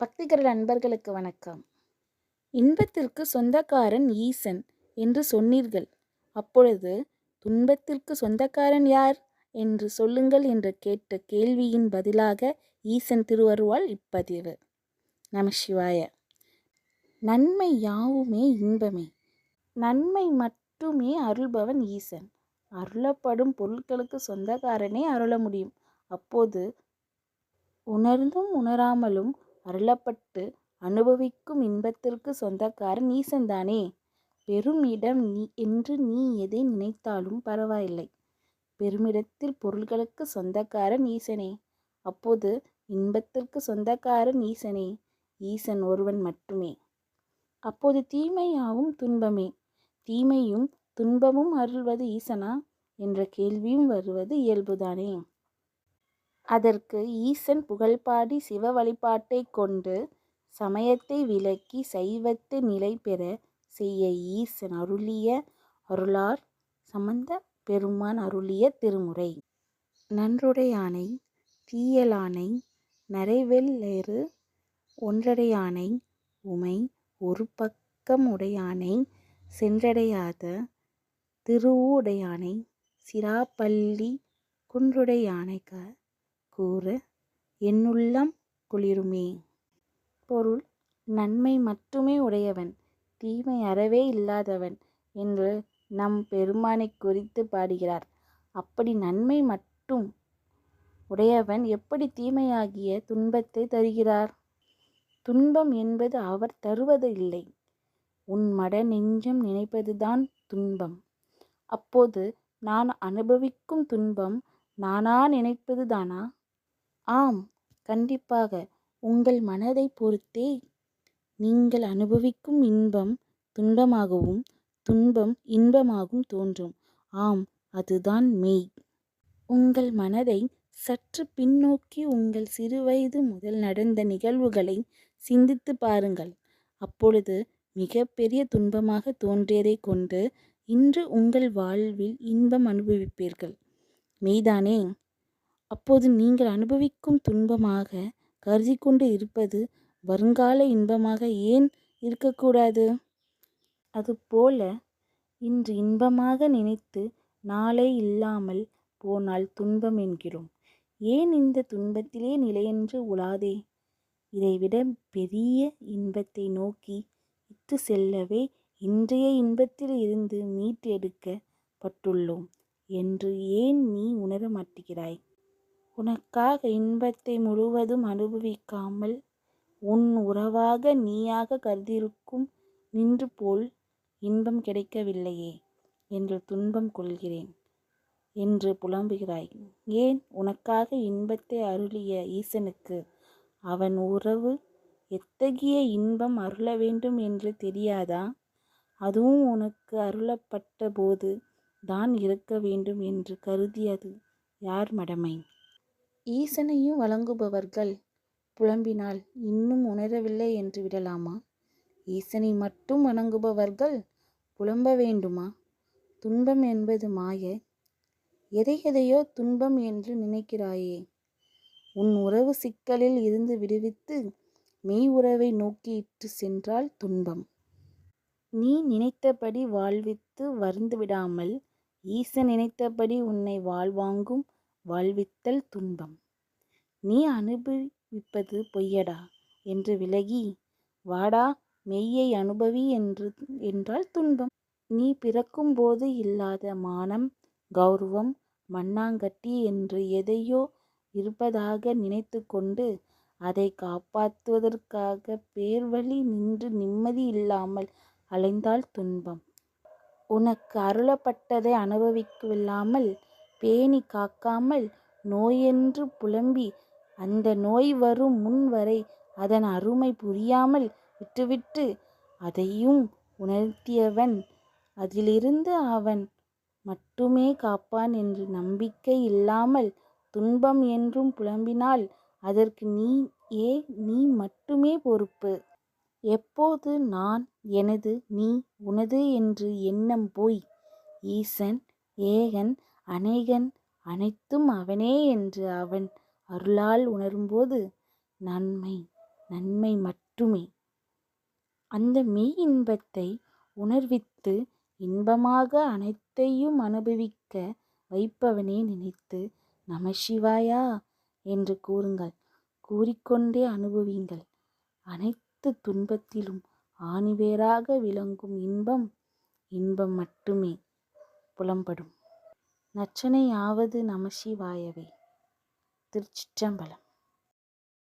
பக்திகரல் அன்பர்களுக்கு வணக்கம். இன்பத்திற்கு சொந்தக்காரன் ஈசன் என்று சொன்னீர்கள். அப்பொழுது துன்பத்திற்கு சொந்தக்காரன் யார்? என்று சொல்லுங்கள் என்று கேட்ட கேள்வியின் பதிலாக ஈசன் திருவருவால் இப்பதிவு. நம சிவாய. நன்மை யாவுமே இன்பமே. நன்மை மட்டுமே அருள்பவன் ஈசன். அருளப்படும் பொருட்களுக்கு சொந்தக்காரனே அருள முடியும். அப்போது உணர்ந்தும் உணராமலும் அருளப்பட்டு அனுபவிக்கும் இன்பத்திற்கு சொந்தக்காரன் ஈசன்தானே? பெரும் இடம் நீ என்று நீ எதை நினைத்தாலும் பரவாயில்லை. பெருமிடத்தில் பொருள்களுக்கு சொந்தக்காரன் ஈசனே. அப்போது இன்பத்திற்கு சொந்தக்காரன் ஈசனே. ஈசன் ஒருவன் மட்டுமே. அப்போது தீமையாவும் துன்பமே. தீமையும் துன்பமும் அருள்வது ஈசனா? என்ற கேள்வியும் வருவது இயல்புதானே. அதற்கு ஈசன் புகழ்பாடி சிவ வழிபாட்டை கொண்டு சமயத்தை விலக்கி சைவத்தை நிலை பெற செய்ய ஈசன் அருளிய அருளார் சம்பந்த பெருமான் அருளிய திருமுறை. நன்றுடையானை தீயலானை நரைவெள்ளேறு ஒன்றடையானை உமை ஒரு பக்கம் உடையானை சென்றடையாத திருவுடையானை சிராப்பள்ளி குன்றுடையானைக்க கூற என்னுள்ளம் குளிருமே. பொருள் நன்மை மட்டுமே உடையவன் தீமை அறவே இல்லாதவன் என்று நம் பெருமானை குறித்து பாடுகிறார். அப்படி நன்மை மட்டும் உடையவன் எப்படி தீமையாகிய துன்பத்தை தருகிறார்? துன்பம் என்பது அவர் தருவது இல்லை. உன் மட நெஞ்சம் நினைப்பதுதான் துன்பம். அப்போது நான் அனுபவிக்கும் துன்பம் நானா நினைப்பது தானா ஆம் கண்டிப்பாக. உங்கள் மனதை பொறுத்தே நீங்கள் அனுபவிக்கும் இன்பம் துன்பமாகவும் துன்பம் இன்பமாகவும் தோன்றும். ஆம் அதுதான் மெய். உங்கள் மனதை சற்று பின்னோக்கி உங்கள் சிறுவயது முதல் நடந்த நிகழ்வுகளை சிந்தித்து பாருங்கள். அப்பொழுது மிகப்பெரிய துன்பமாக தோன்றியதை கொண்டு இன்று உங்கள் வாழ்வில் இன்பம் அனுபவிப்பீர்கள். மெய்தானே அப்போது நீங்கள் அனுபவிக்கும் துன்பமாக கருதி கொண்டு இருப்பது வருங்கால இன்பமாக ஏன் இருக்கக்கூடாது? அதுபோல இன்று இன்பமாக நினைத்து நாளை இல்லாமல் போனால் துன்பம் என்கிறோம். ஏன் இந்த துன்பத்திலே நிலையென்று உலாதே? இதைவிட பெரிய இன்பத்தை நோக்கி இட்டு செல்லவே இன்றைய இன்பத்தில் இருந்து மீட்டெடுக்கப்பட்டுள்ளோம் என்று ஏன் நீ உணர மாட்டுகிறாய் உனக்காக இன்பத்தை முழுவதும் அனுபவிக்காமல் உன் உறவாக நீயாக கருதியிருக்கும் நின்று போல் இன்பம் கிடைக்கவில்லையே என்று துன்பம் கொள்கிறேன் என்று புலம்புகிறாய். ஏன் உனக்காக இன்பத்தை அருளிய ஈசனுக்கு அவன் உறவு எத்தகைய இன்பம் அருள வேண்டும் என்று தெரியாதா? அதுவும் உனக்கு அருளப்பட்ட போது தான் இருக்க வேண்டும் என்று கருதியது யார் மடமை? ஈசனையும் வழங்குபவர்கள் புலம்பினால் இன்னும் உணரவில்லை என்று விடலாமா? ஈசனை மட்டும் வணங்குபவர்கள் புலம்ப வேண்டுமா? துன்பம் என்பது மாய. எதை எதையோ துன்பம் என்று நினைக்கிறாயே. உன் உறவு சிக்கலில் இருந்து விடுவித்து மெய் உறவை நோக்கி இட்டு சென்றால் துன்பம். நீ நினைத்தபடி வாழ்வித்து வருந்து விடாமல் ஈசன் நினைத்தபடி உன்னை வாழ்வாங்கும் வாழ்வித்தல் துன்பம். நீ அனுபவிப்பது பொய்யடா? என்று விலகி வாடா மெய்யை அனுபவி என்று என்றால் துன்பம். நீ பிறக்கும்போது இல்லாத மானம் கௌரவம் மண்ணாங்கட்டி என்று எதையோ இருப்பதாக நினைத்து கொண்டு அதை காப்பாற்றுவதற்காக பேர்வழி நின்று நிம்மதி இல்லாமல் அலைந்தால் துன்பம். உனக்கு அருளப்பட்டதை அனுபவிக்கவில்லாமல் பேணி காக்காமல் நோயென்று புலம்பி அந்த நோய் வரும் முன் வரை அதன் அருமை புரியாமல் விட்டுவிட்டு அதையும் உணர்த்தியவன். அதிலிருந்து அவன் மட்டுமே காப்பான் என்று நம்பிக்கை இல்லாமல் துன்பம் என்றும் புலம்பினால் அதற்கு நீ ஏ நீ மட்டுமே பொறுப்பு. எப்போது நான் எனது நீ உனது என்று எண்ணம் போய் ஈசன் ஏகன் அநேகன் அனைத்தும் அவனே என்று அவன் அருளால் உணரும்போது நன்மை நன்மை மட்டுமே. அந்த மெய் இன்பத்தை உணர்வித்து இன்பமாக அனைத்தையும் அனுபவிக்க வைப்பவனே நினைத்து நமசிவாயா என்று கூறுங்கள். கூறிக்கொண்டே அனுபவியுங்கள். அனைத்து துன்பத்திலும் ஆணிவேராக விளங்கும் இன்பம் இன்பம் மட்டுமே. புலம்படும். நச்சனையாவது நமசிவாயவே திருச்சிற்றம்பலம்.